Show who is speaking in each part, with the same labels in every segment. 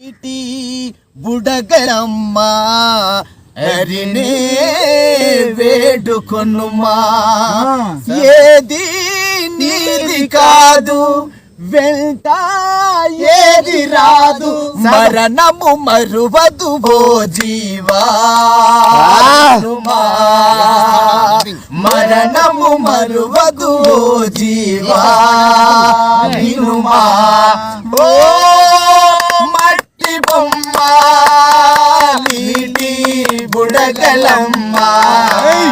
Speaker 1: ఇటీ బుడగలమ్మా అరినే వేడుకొనుమా. ఏది నీది కాదు వెంట ఏది రాదు మరణము మరువదు ఓ జీవా. మరణము మరువదు ఓ జీవా. వినుమా. ఓ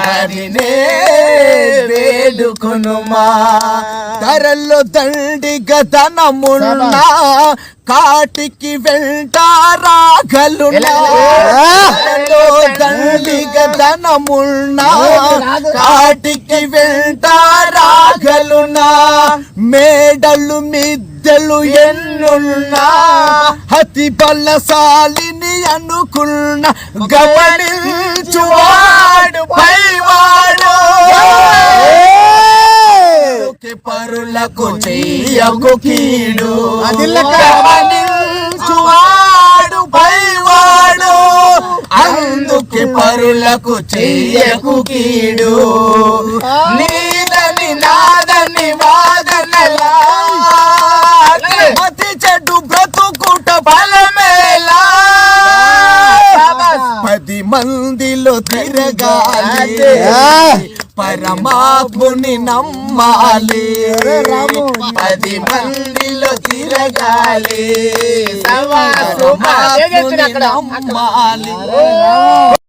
Speaker 1: హరినే వేడుకొనుమా. ధరల్లో దండిగ ధనమున్నా కాటికి వెంటారాగలున్నా ధరలో దండిగ ధనమున్నా కాటికి వెంటారాగలున్నా మేడలు మిద్దెలు ఎన్నున్నా అతి బలశాలిని అనుకున్న గమనించువాడు పైవాడు. పరులకు చెయ్యకు కీడు గమనించువాడు పైవాడు. అందుకే పరులకు చెయ్యకు కీడు నీదని నాదని వాదనలా బలమేలా పది మందిలో తిరగాలి. పరమాత్ముని నమ్మాలి. పది మందిలో తిరగాలి. నమ్మాలి.